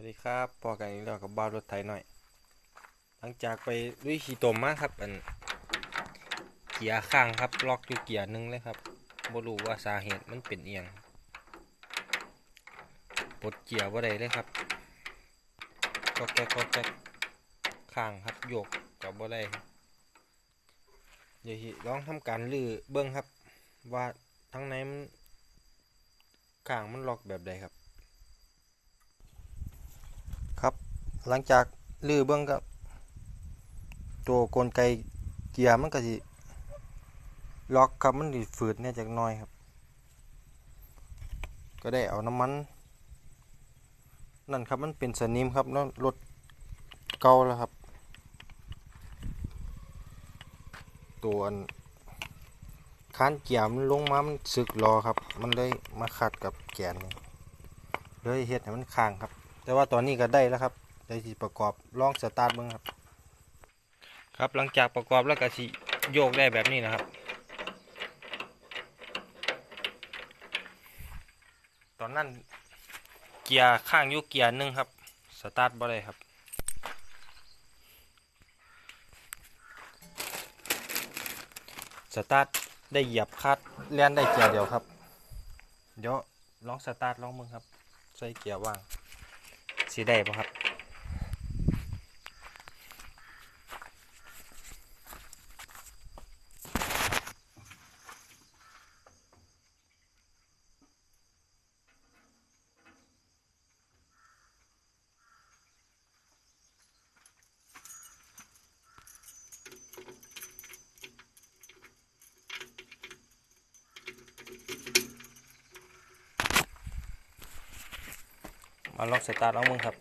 วัสดีครับพอกันอีกแล้วกับบ้าวรถไถหน่อย หลังจากไปลุยขี่ตมมาครับ อัน เกียร์ข้างครับ ล็อกอยู่เกียร์หนึงเลยครับบ่รู้ว่าสาเหตุมันเป็นเอียงปลดเกียร์ว่าได้เลยครับก็แก๊กก็แก๊กข้างครับโยกกับบ่ได้เดี๋ยวสิลองทำการลื้อเบิ้งครับ ว่าทั้งในมันข้างมันล็อกแบบใดครับ ครับ หลังจากลื้อเบิ้งกับตัวกลไกเกียร์มันก็สิล็อกครับมันสิฝืดเนี่ยจากน้อยครับ ก็ได้เอาน้ำมันนั่นครับมันเป็นสนิมครับเนาะรถเก่าแล้วครับ ตัวค้านเกียร์มันลงมา มันสึกรอครับ มันเลยมาขัดกับแกนเลยเฮ็ดให้มันค้างครับ แต่ว่าตอนนี้ก็ได้แล้วครับ ได้สิประกอบลองสตาร์ทเบิ่งครับ ครับหลังจากประกอบแล้วก็สิโยกได้แบบนี้นะครับ ตอนนั้นเกียร์ข้างยู่เกียร์หนึ่งครับ สตาร์ทบ่ได้ครับสตาร์ทได้เหยียบคัดเลียนได้เกียร์เดียวครับ เดี๋ยวลองสตาร์ทลองมึงครับ ใส่เกียร์ว่างสีได้ปะครับ มาลองสตาร์ทเอามึงครับ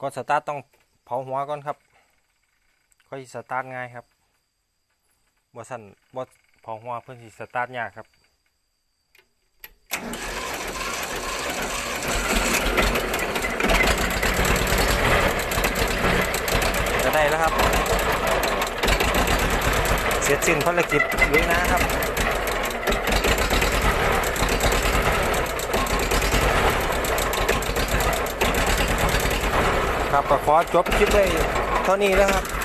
ก่อนสตาร์ทต้องเผาหัวก่อนครับ ค่อยสตาร์ทง่ายครับบ่สั่นบ่เผาหัวเพื่อสิสตาร์ทยากครับจะได้แล้วครับ เสร็จสิ้นภารกิจลุยนะครับ ครับก็ขอจบคลิปได้เท่านี้นะครับ